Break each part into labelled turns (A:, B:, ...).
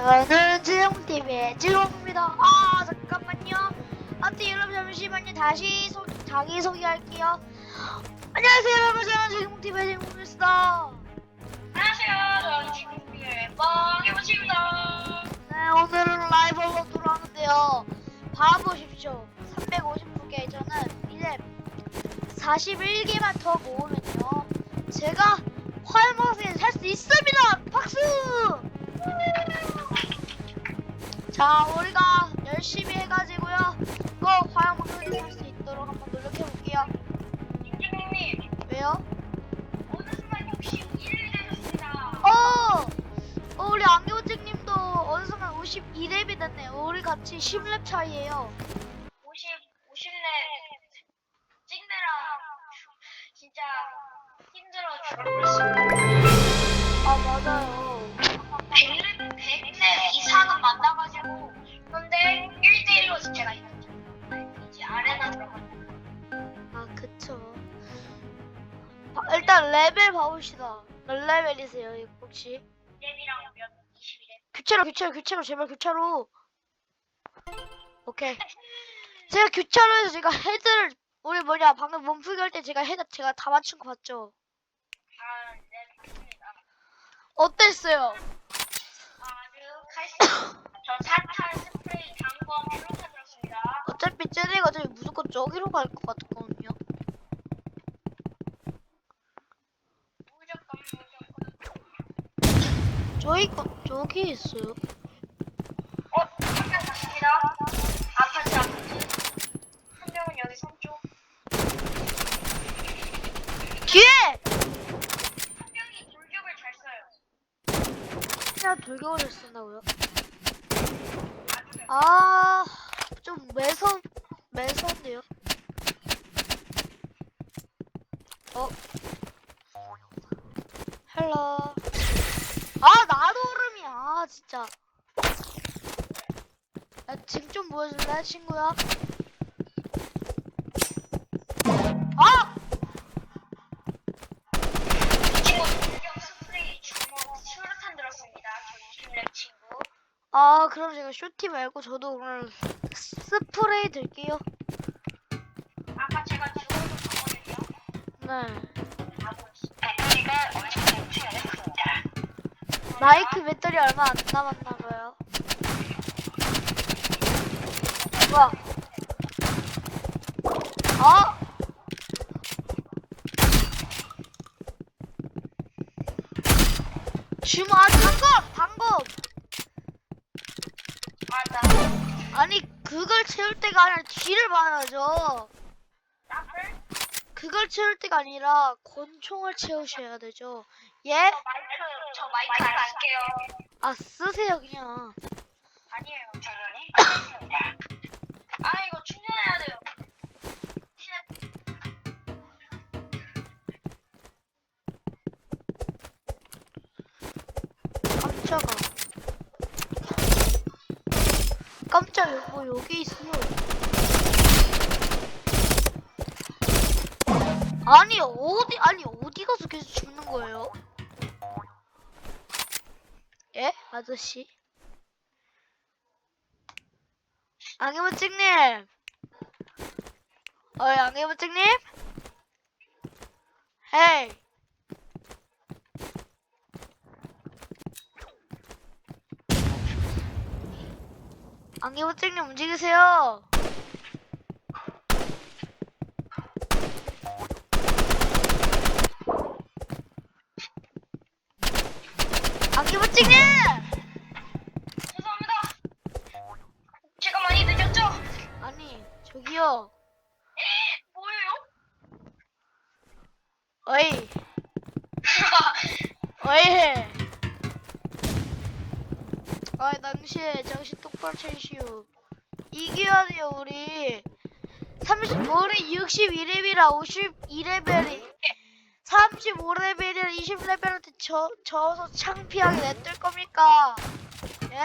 A: 저는 지용TV의 지용입니다. 아, 잠깐만요. 아무튼 여러분 잠시만요. 다시 소, 자기 소개할게요. 안녕하세요, 여러분. 저는 지용TV의 지용입니다.
B: 안녕하세요. 저는 지금의 뻥해보십니다.
A: 네, 오늘은 라이벌로 돌아오는데요. 봐보십시오. 350개 저는 이제 41개만 더 모으면요. 제가 화염방사에 살수 있습니다! 박수! 자, 우리가 열심히 해가지고요. 꼭 화염방사에 살수 있도록 한번 노력해볼게요.
B: 김준님,
A: 왜요?
B: 어느 순간 혹시 일이 되셨습니다.
A: 어! 어, 우리 안경증님도 어느 순간 52렙이 됐네요. 우리 같이 10렙 차이에요. 일단 레벨 봐봅시다. 몇 레벨이세요, 혹시?
B: 렙이랑 몇 21렙.
A: 교차로, 교차로, 교차로, 제발 교차로. 오케이. 제가 교차로 해서 제가 헤드를, 우리 뭐냐, 방금 몸풀기 할 때 제가 헤드 제가 다 맞춘 거 봤죠?
B: 아, 네, 맞습니다.
A: 어땠어요?
B: 아주 칼슘. 저 사탄 스프레이 단검 플로타 들었습니다.
A: 어차피 쟤네가 어차피 무조건 저기로 갈 것 같거든요.
B: 무조건 무조건.
A: 저희 거, 저기 있어요.
B: 어, 한명 갔습니다. 아파트 아파트. 한 명은 여기 섬쪽.
A: 뒤에!
B: 한 명이 돌격을 잘 써요.
A: 그냥 돌격을 쓴다고요?
B: 아,
A: 좀 매선, 매선데요? 어? 헬로. 진짜. 야, 지금 좀 보여줄래, 친구야? 아!
B: 친구 수류탄 들었습니다. 친구.
A: 아, 그럼 제가 쇼티 말고 저도 오늘 스프레이 들게요.
B: 아까 제가 죽어서 봤거든요.
A: 네.
B: 배터리가 엄청 충전했습니다.
A: 마이크 배터리 얼마 안 남았나 봐요. 뭐야? 아! 주문 아 단검! 단검!
B: 맞아.
A: 아니 그걸 채울 때가 아니라 뒤를 봐야죠. 그걸 채울 때가 아니라 권총을 채우셔야 되죠. 예?
B: 저 마이크, 저 마이크 안 쓸게요.
A: 아 쓰세요 그냥.
B: 아니에요. 알겠습니다. 아, 이거 충전해야 돼요.
A: 깜짝아. 깜짝이야. 뭐 여기 있어. 아니 어디 아니 어디 가서 계속 죽는 거예요? 아저씨? 앙해무증님! 어이 앙해무증님? 헤이! 안개부증님 움직이세요. 안개부증님!
B: 죄송합니다. 제가 많이 늦었죠?
A: 아니 저기요.
B: 뭐예요?
A: 어이 어이. 아이 당시에 정신 똑바로 차리시오. 이겨야 돼요 우리. 30 우리 62레벨이라 52레벨이 35레벨이라 20레벨한테 져, 져서 창피하게 냅둘 겁니까? 예?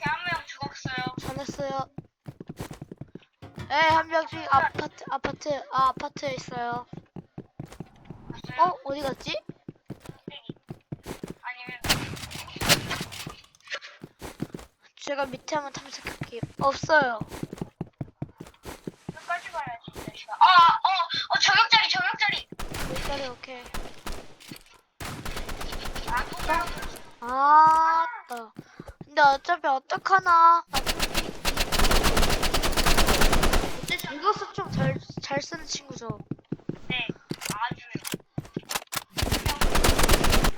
B: 한명 죽었어요.
A: 잘했어요. 네, 한 명씩 아파트, 아파트, 아, 아파트에 있어요. 어? 어디 갔지?
B: 아니면
A: 제가 밑에 한번 탐색할게요. 없어요.
B: 끝까지 봐야지 이 자식아 아어어 저격자리 저격자리
A: 밑자리 오케이.
B: 아 동그라미
A: 아따. 근데 어차피 어떡하나. 이거 수총 잘, 잘 쓰는 친구죠.
B: 네 아주요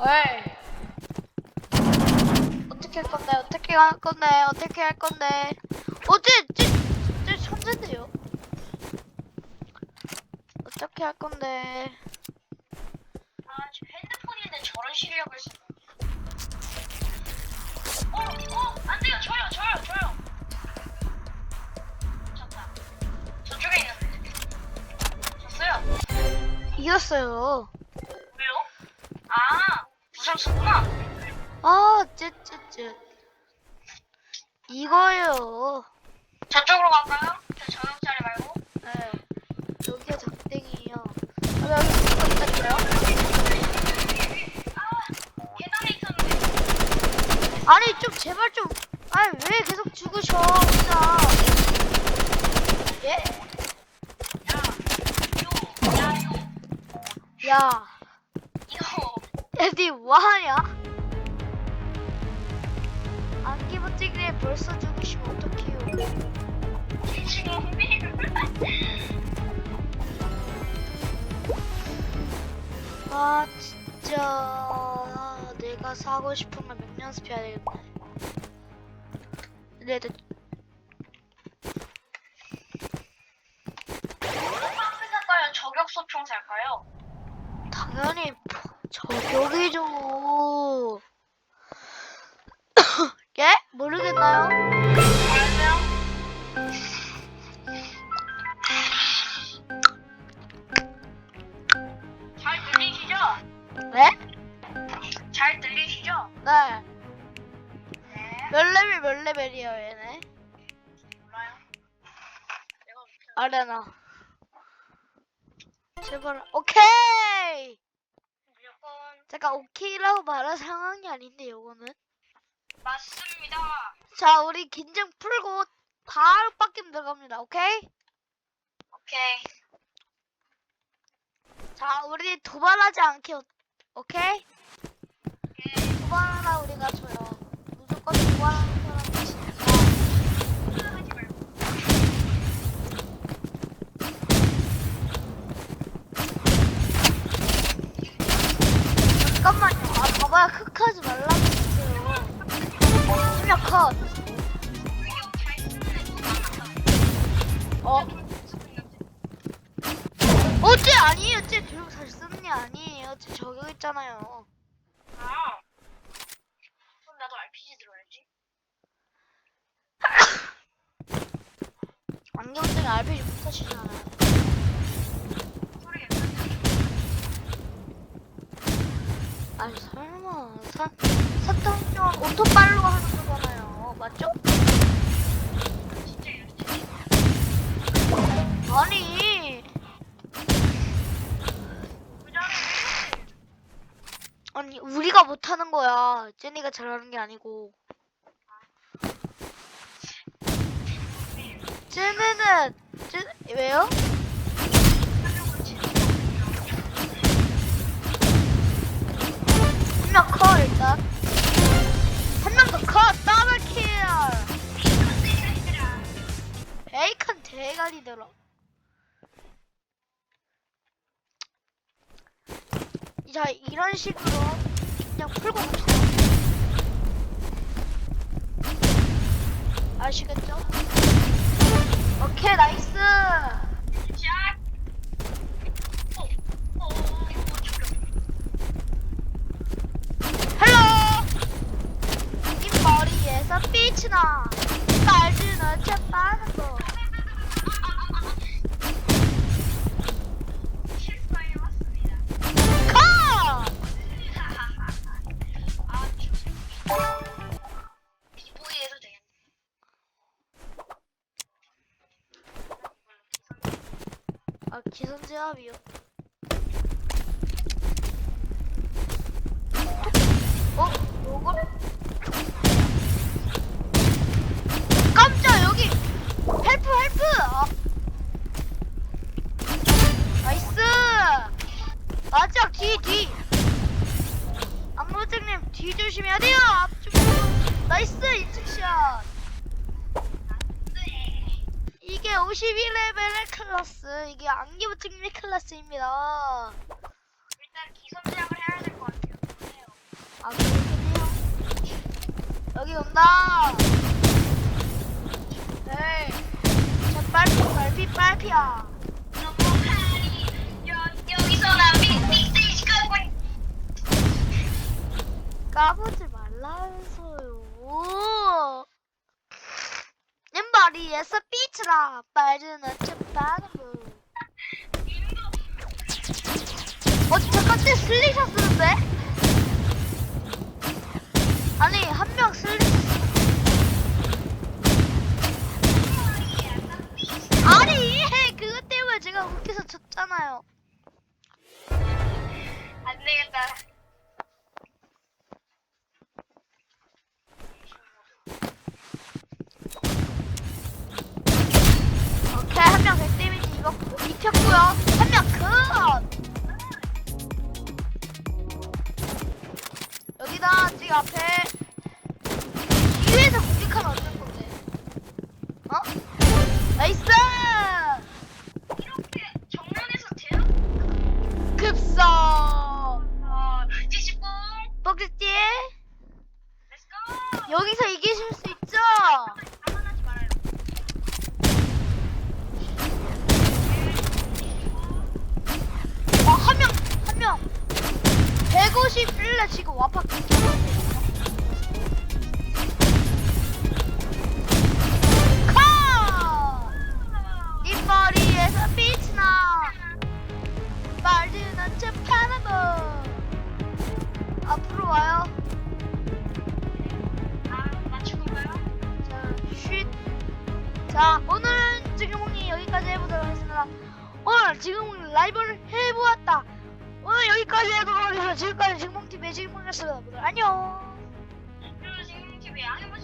A: 에이. 어떻게 할 건데? 어떻게 할 건데? 어떻게 할 건데? 어째, 쟤, 쟤 천재인데요? 어떻게 할 건데?
B: 아 지금 핸드폰인데 저런 실력을 쓰고 어어 안 돼요 저요 저요 저요 졌다 저쪽에 있는데 졌어요
A: 이겼어요.
B: 왜요? 아 부상 쓰구나
A: 아, 쯧쯧쯧. 이거요.
B: 저쪽으로 갈까요? 저 저격자리 말고
A: 네. 여기가 작땡이에요. 아, 여기 누가
B: 아
A: 아니, 좀, 제발 좀. 아니, 왜 계속 죽으셔, 진짜. 예?
B: 야,
A: 애디 뭐하냐? 안기 버티기에 벌써 죽으시면 어떡해요. 아, 진짜. 내가 사고 싶은 걸 몇 연습해야 되겠네. 근데 내-
B: 빵을 살까요? 저격 소총 살까요?
A: 당연히 저격이죠. 예? 모르겠나요? 몇 레벨 몇 레벨이에요, 얘네?
B: 몰라요.
A: 아레나. 제발, 오케이!
B: 무조건
A: 잠깐, 오케이라고 말할 상황이 아닌데, 요거는.
B: 맞습니다.
A: 자, 우리 긴장 풀고 바로 빡김 들어갑니다, 오케이?
B: 오케이.
A: 자, 우리 도발하지 않게, 오- 오케이?
B: 오케이.
A: 도발하라 우리가 져요.
B: RPG
A: 못 하시잖아요. 아니, 설마. 사, 사탕용 오토빨로 하는 거잖아요. 맞죠? 아니. 아니, 우리가 못하는 거야. 제니가 잘하는 게 아니고. 쟤네는, 쟤, 왜요? 한 명 커, 일단. 한 명 더 커, 더블킬! 베이컨 대가리 들어. 자, 이런 식으로 그냥 풀고. 아시겠죠? 오케이, 나이스! 헬로! 이 머리에서 빛이 나. 날지는 쳤다 기선제압이요.
B: 어? 요거? 깜짝 여기 헬프 헬프!
A: 아. 나이스! 맞아 뒤뒤 안무장님 뒤 조심해야 돼요 앞쪽 나이스 인증샷 이게 52레벨의 클래스. 이게 안기부팅리 클래스입니다.
B: 일단 기선제압을 해야 될 것 같아요.
A: 아 그렇군요. 여기 온다. 에이. 저 빨피 빨피 빨피야.
B: 여나 가고
A: 까보지 말라면서요. 내 머리에서 삐치라 척바람을.
B: 님도
A: 어 잠깐 때 슬리샷 쓰는데? 아니 지금 앞에 뒤에서 공격하면 어쩔 건데 어? 나이스!
B: 이렇게 정면에서 대놓고
A: 급성
B: 어, 지시뽕
A: 뻑지띠
B: 렛츠고
A: 여기서 이기실 수 있죠? 어, 한 명, 한 명. 151래 지금 와파 지금홍이 라이브를 해보았다. 오늘 여기까지 해보도록 하겠습니다. 지금까지 지금홍TV의 지금홍이었습니다. 모두 안녕.
B: 그리고 지금 TV 안 해보신